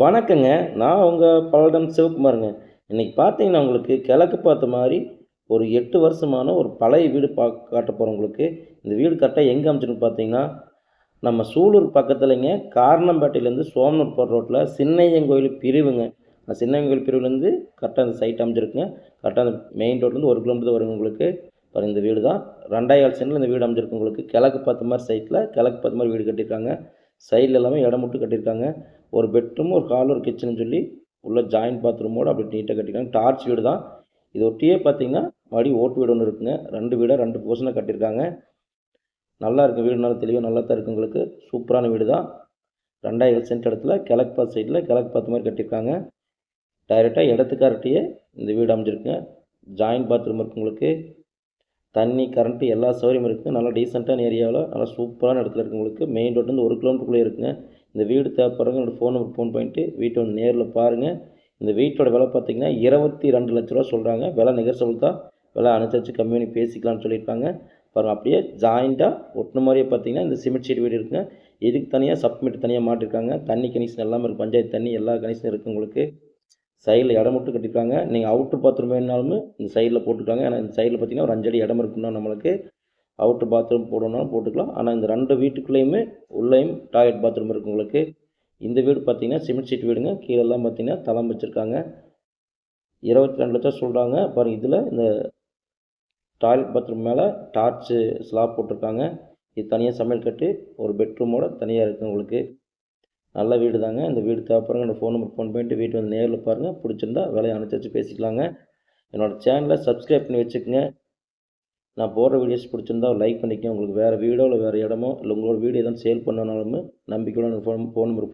வணக்கங்க. நான் உங்கள் பல்லடம் சிவகுமாருங்க. இன்றைக்கி பார்த்தீங்கன்னா உங்களுக்கு கிழக்கு பார்த்த மாதிரி ஒரு எட்டு வருஷமான ஒரு பழைய வீடு பா காட்ட போகிறோம் உங்களுக்கு. இந்த வீடு கரெக்டாக எங்கே அமைச்சிருக்கு பார்த்தீங்கன்னா நம்ம சூலூர் பக்கத்துலேங்க காரணம்பேட்டையிலேருந்து சோமனூர் போகிற ரோட்டில் சின்னையன் கோயில் பிரிவுங்க. அந்த சின்னையன் கோயில் பிரிவுலேருந்து கரெக்டாக அந்த சைட் அமைஞ்சிருக்குங்க. கரெக்டாக அந்த மெயின் ரோட்லேருந்து ஒரு கிலோமீட்டர் வருங்க உங்களுக்கு. பாருங்க இந்த வீடு தான் ரெண்டாயிரம் சென்டில் இந்த வீடு அமைஞ்சிருக்கு உங்களுக்கு. கிழக்கு பார்த்த மாதிரி சைட்டில் கிழக்கு பார்த்த மாதிரி வீடு கட்டியிருக்காங்க. சைடில் எல்லாமே இடம் மட்டும் கட்டியிருக்காங்க. ஒரு பெட்ரூம் ஒரு ஹால் ஒரு கிச்சன் சொல்லி உள்ள ஜாயின்ட் பாத்ரூமோடு அப்படி நீட்டாக கட்டியிருக்காங்க. டார்ச் வீடு தான். இது ஒட்டியே பார்த்தீங்கன்னா மறுபடியும் ஓட்டு வீடு ஒன்று இருக்குங்க. ரெண்டு வீடாக ரெண்டு போர்ஷனாக கட்டியிருக்காங்க. நல்லா இருக்கும் வீடு நல்லா தெளிவாக நல்லா தான் இருக்குது உங்களுக்கு. சூப்பரான வீடு தான். ரெண்டாயிரம் சென்ட் இடத்துல கிழக்கு பாத் சைடில் கிழக்கு பார்த்த மாதிரி கட்டியிருக்காங்க. டைரெக்டாக இடத்துக்கார்ட்டையே இந்த வீடு அமைஞ்சிருக்குங்க. ஜாயின்ட் பாத்ரூம் இருக்குது உங்களுக்கு. தண்ணி கரண்ட்டு எல்லா சௌகரியமும் இருக்குது நல்லா டீசெண்டான ஏரியாவில் நல்லா சூப்பரான இடத்துல இருக்குது உங்களுக்கு. மெயின் வந்து ஒரு கிலோமீட்டருக்குள்ளே இருக்குங்க. இந்த வீடு தேவைப்படுறவங்க என்னோடய ஃபோன் நம்பர் ஃபோன் பண்ணிட்டு வீட்டை வந்து நேரில் பாருங்கள் இந்த வீட்டோட விலை பார்த்தீங்கன்னா இருபத்தி ரெண்டு லட்ச ரூபா சொல்கிறாங்க விலை நிகழ்ச்சல் தான். விலை அனுசரித்து கம்மி பண்ணி பேசிக்கலாம்னு சொல்லியிருக்காங்க. பாருங்கள் அப்படியே ஜாயிண்ட்டாக ஒட்டின மாதிரியே பார்த்தீங்கன்னா இந்த சிமெண்ட் ஷீட் வீடு இருக்குங்க. இதுக்கு தனியாக சப்மிட் தனியாக மாட்டிருக்காங்க. தண்ணி கனெக்ஷன் எல்லாமே இருக்குது பஞ்சாயத்து தண்ணி எல்லா கனெக்ஷனும் இருக்குது உங்களுக்கு. சைடில் இடம் மட்டும் கட்டியிருக்காங்க நீங்கள் அவுட்ரு பாத்ரூம் வேணுனாலும் இந்த சைடில் போட்டுருக்காங்க ஏன்னா இந்த சைடில் பார்த்தீங்கன்னா ஒரு அஞ்சடி இடம் இருக்குன்னா நம்மளுக்கு அவுட்ரு பாத்ரூம் போடணும்னாலும் போட்டுக்கலாம். ஆனால் இந்த ரெண்டு வீட்டுக்குள்ளேயுமே உள்ளேயும் டாய்லெட் பாத்ரூம் இருக்குது உங்களுக்கு. இந்த வீடு பார்த்தீங்கன்னா சிமெண்ட் ஷீட் வீடுங்க. கீழெல்லாம் பார்த்தீங்கன்னா தளம் வச்சுருக்காங்க. இருபத்தி ரெண்டு லட்சம் சொல்கிறாங்க பாருங்கள் இதில் இந்த டாய்லெட் பாத்ரூம் மேலே டார்ச்சு ஸ்லாப் போட்டிருக்காங்க. இது தனியாக சமையல் கட்டு ஒரு பெட்ரூமோட தனியாக இருக்குது உங்களுக்கு. நல்ல வீடு தாங்க இந்த வீடு தேவைப்படுறவங்க என்னோடய ஃபோன் நம்பர் ஃபோன் பண்ணிட்டு வீட்டு வந்து நேரில் பாருங்கள் பிடிச்சிருந்தா விலையை அனுசரித்து பேசிக்கலாங்க. என்னோடய சேனலை சப்ஸ்கிரைப் பண்ணி வச்சுக்கோங்க. நான் போடுற வீடியோஸ் பிடிச்சிருந்தா லைக் பண்ணிக்கோங்க. உங்களுக்கு வேறு வீடோ இல்லை வேறு இடமோ இல்லை உங்களோட வீடியோ எதுவும் சேல் பண்ணனாலுமே நம்பிக்கையோட ஃபோன் ஃபோன் நம்பர்